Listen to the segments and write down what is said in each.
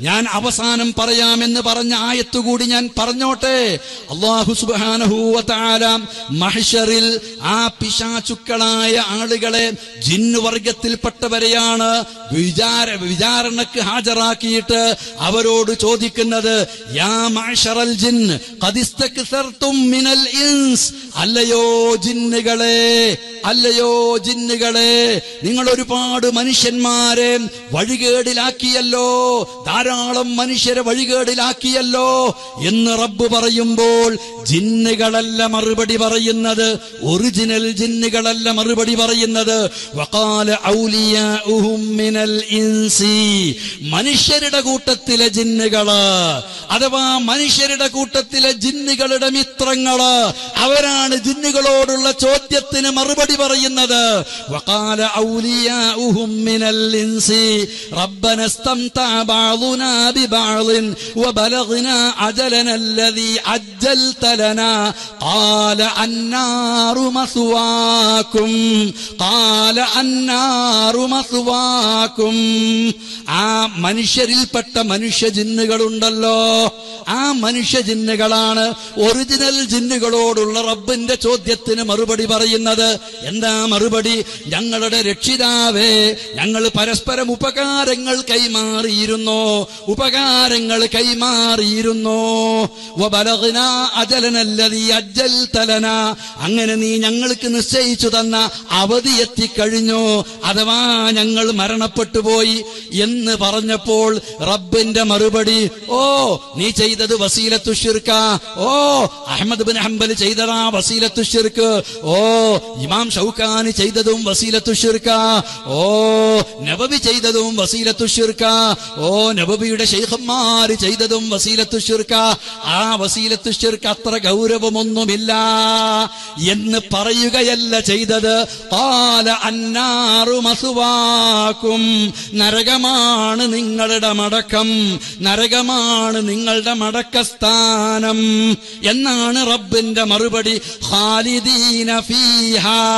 ഞാൻ അവസാനം പറയാമെന്ന് പറഞ്ഞ ആയത്തുകൂടി ഞാൻ പറഞ്ഞോട്ടെ. അള്ളാഹു സുബാനഹൂവത്താല മഹിഷറിൽ ആ പിശാചുക്കളായ ആളുകളെ ജിന്നുവർഗത്തിൽപ്പെട്ടവരെയാണ് വിചാര വിചാരണക്ക് ഹാജരാക്കിയിട്ട് അവരോട് ചോദിക്കുന്നത് യാ അല്ലയോ ജിന്നുകളെ? അല്ലയോ ജിന്നുകളെ നിങ്ങൾ ഒരുപാട് മനുഷ്യന്മാരെ വഴികേടിലാക്കിയല്ലോ ധാരാളം മനുഷ്യരെ വഴികേടിലാക്കിയല്ലോ എന്ന് റബ്ബ് പറയുമ്പോൾ ജിന്നുകളല്ല മറുപടി പറയുന്നത് ഒറിജിനൽ ജിന്നുകളല്ല മറുപടി പറയുന്നത്. മനുഷ്യരുടെ കൂട്ടത്തിലെ ജിന്നുകൾ അഥവാ മനുഷ്യരുടെ കൂട്ടത്തിലെ ജിന്നുകളുടെ മിത്രങ്ങൾ അവരാണ് ജിന്നുകളോടുള്ള ചോദ്യത്തിന് മറുപടി പറയുന്നത് വഖാല ഔലിയാഉഹും മിനൽ ഇൻസി റബ്ബന استمتع بعضنا ببعض وبلغنا أجلنا الذي عجلت لنا قال النار مثواكم قال النار مثواكم ആ മനുഷ്യരിൽപ്പെട്ട മനുഷ്യ ജിന്നുകളുണ്ടല്ലോ ആ മനുഷ്യ ജിന്നുകളാണ് ഒറിജിനൽ ജിന്നുകളോടുള്ള റബ്ബിന്റെ ചോദ്യത്തിന് മറുപടി പറയുന്നത് എന്താ മറുപടി? ഞങ്ങളുടെ രക്ഷിതാവേ ഞങ്ങൾ പരസ്പരം ഉപകാരങ്ങൾ കൈമാറിയിരുന്നു. ഉപകാരങ്ങൾ കൈമാറിയിരുന്നു. അങ്ങനെ നീ ഞങ്ങൾക്ക് നിശ്ചയിച്ചു തന്ന അവധി എത്തിക്കഴിഞ്ഞു. അഥവാ ഞങ്ങൾ മരണപ്പെട്ടു പോയി എന്ന് പറഞ്ഞപ്പോൾ റബ്ബിന്റെ മറുപടി ഓ നീ ചെയ്തത് വസീലത്തു ഓ അഹമ്മദ് ബിൻ ഹംബൽ ചെയ്തതാ വസീലത്തു ഓ ഇമാം ഷൗക്കാനി ചെയ്തതും വസീലത്തു ഷിർക്ക ഓ നബബി ചെയ്തതും വസീലത്തു ഷിർക്ക ഓ നബബിയുടെ ഷെയ്ഖന്മാര് ചെയ്തതും വസീലത്തു ഷിർക്ക ആ വസീലത്തു ഷിർക്ക് അത്ര ഗൗരവമൊന്നുമില്ല എന്ന് പറയുകയല്ല ചെയ്തത്. പാല അന്നാറു മസുവാക്കും. നരകമാണ് നിങ്ങളുടെ മടക്കം. നരകമാണ് നിങ്ങളുടെ മടക്കസ്ഥാനം. എന്നാണ് റബ്ബിന്റെ മറുപടി. ഖാലിദീന ഫീഹാ.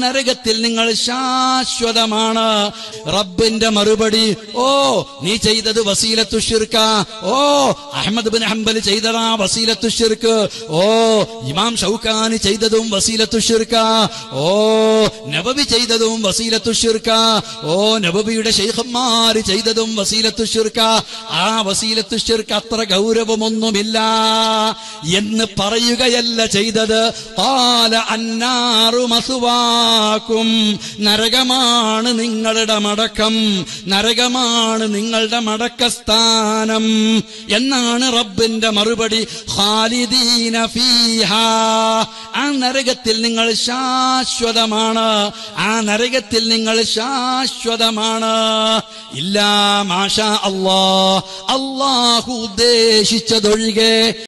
നരകത്തിൽ നിങ്ങൾ ശാശ്വതമാണ്. റബ്ബിന്റെ മറുപടി ഓ നീ ചെയ്തത് വസീലത്തു ഷിർക്ക ഓ അഹമ്മദ് ബിൻ ഹംബൽ ചെയ്തതാ വസീലത്തു ഷിർക്ക് ഓ ഇമാം ഷൗക്കാനി ചെയ്തതും വസീലത്തു ഷിർക്ക ഓ നബബി ചെയ്തതും വസീലത്തു ഷിർക്ക ഓ നബബിയുടെ ഷെയ്ഖന്മാർ ചെയ്തതും വസീലത്തു ഷിർക്ക ആ വസീലത്തു ഷിർക്ക് അത്ര ഗൗരവമൊന്നുമില്ല. എന്ന് പറയുകയല്ല ചെയ്തത്. പാല അന്നാറു മസുവാക്കും നരകമാണ് നിങ്ങളുടെ മടക്കം. നരകമാണ് നിങ്ങളുടെ മടക്കസ്ഥാനം. എന്നാണ് റബ്ബിന്റെ മറുപടി. ഖാലിദീന ഫീഹാ. ആ നരകത്തിൽ നിങ്ങൾ ശാശ്വതമാണ്. ആ നരകത്തിൽ നിങ്ങൾ ശാശ്വതമാണ്. ഇല്ല മാഷാ അള്ളാ അള്ളാഹു ഉദ്ദേശിച്ചതൊഴികെ